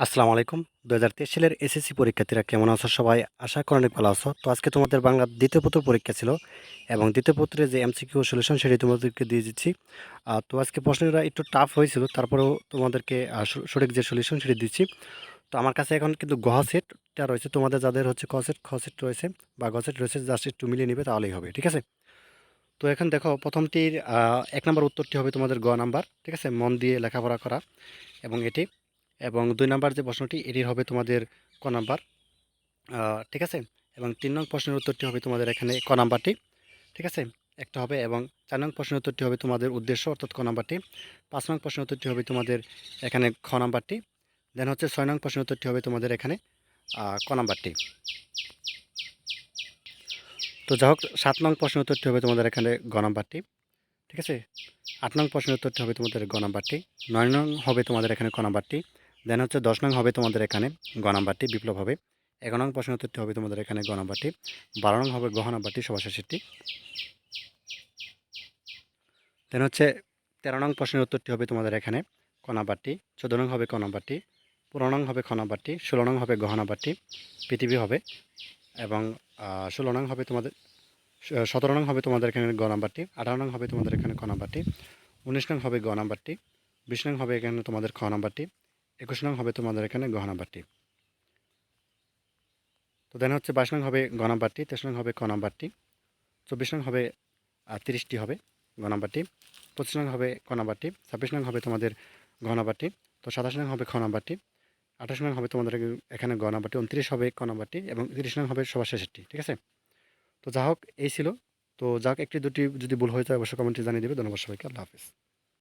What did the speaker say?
আসসালামু আলাইকুম। দু হাজার তেইশ সালের এসএসসি পরীক্ষার্থীরা কেমন আছো সবাই? আশা করি অনেক ভালো আছো। তো আজকে তোমাদের বাংলা দ্বিতীয় পত্র পরীক্ষা ছিল এবং দ্বিতীয় পত্রে যে এমসিকিউ সলিউশন সেটি তোমাদেরকে দিয়ে দিচ্ছি। তো আজকে প্রশ্নটা একটু টাফ হয়েছিল, তারপরেও তোমাদেরকে সঠিক যে সলিউশন সেটি দিচ্ছি। তো আমার কাছে এখন কিন্তু গহ সেটটা রয়েছে। তোমাদের যাদের হচ্ছে ক সেট খ সেট রয়েছে বা গ সেট রয়েছে জাস্ট একটু মিলিয়ে নেবে তাহলেই হবে, ঠিক আছে? তো এখন দেখো, প্রথমটির এক নম্বর উত্তরটি হবে তোমাদের গ নাম্বার, ঠিক আছে? মন দিয়ে লেখাপড়া করা এবং এটি এবং দুই নাম্বার যে প্রশ্নটি, এটির হবে তোমাদের ক নাম্বার। ঠিক আছে? এবং তিন নং প্রশ্নের উত্তরটি হবে তোমাদের এখানে ক নাম্বারটি। ঠিক আছে? একটা হবে এবং চার নং প্রশ্নের উত্তরটি হবে তোমাদের উদ্দেশ্য, অর্থাৎ ক নাম্বারটি। পাঁচ নং প্রশ্নের উত্তরটি হবে তোমাদের এখানে খ নাম্বারটি। দেন হচ্ছে ছয় নং প্রশ্নের উত্তরটি হবে তোমাদের এখানে ক নাম্বারটি। তো যাই হোক, সাত নং প্রশ্নের উত্তরটি হবে তোমাদের এখানে গ নাম্বারটি। ঠিক আছে? আট নং প্রশ্নের উত্তরটি হবে তোমাদের গ নাম্বারটি। নয় নং হবে তোমাদের এখানে ক নাম্বারটি। দেন হচ্ছে দশ নং হবে তোমাদের এখানে গ নাম্বারটি বিপ্লব হবে এগারো নং প্রশ্নের উত্তরটি হবে তোমাদের এখানে গ নাম্বারটি বারো নং হবে গহ নাম্বারটি সবার শেষেরটি দেন হচ্ছে তেরো নং প্রশ্নের উত্তরটি হবে তোমাদের এখানে ক নাম্বারটি চোদ্দ নং হবে ক নাম্বারটি পনেরো নং হবে খ নাম্বারটি ষোলো নং হবে গহ নাম্বারটি পৃথিবী হবে এবং ষোলো নং হবে তোমাদের সতেরো নং হবে তোমাদের এখানে গ নাম্বারটি আঠারো নং হবে তোমাদের এখানে ক নাম্বারটি উনিশ নং হবে গ নাম্বারটি বিশ নং হবে এখানে তোমাদের খ নাম্বারটি একুশ নং হবে তোমাদের এখানে গ নাম্বারটি। তো দেন হচ্ছে বাইশ নং হবে গ নাম্বারটি, তেইশ নং হবে ক নাম্বারটি, চব্বিশ নং হবে তিরিশটি হবে গ নাম্বারটি, পঁচিশ নং হবে ক নাম্বারটি, ছাব্বিশ নং হবে তোমাদের নাম্বারটি, তো সাতাশ নং হবে খ নাম্বারটি, আঠাশ নং হবে তোমাদের এখানে গ নাম্বারটি, উনত্রিশ হবে ক নাম্বারটি এবং তিরিশ নং হবে সবার শেষেরটি, ঠিক আছে? তো যা হোক এই ছিল। তো যাক একটি দুটি যদি ভুল হয়ে যায়, অবশ্যই কমেন্টে জানিয়ে দেবে। ধন্যবাদ সবাইকে। আল্লাহ হাফিজ।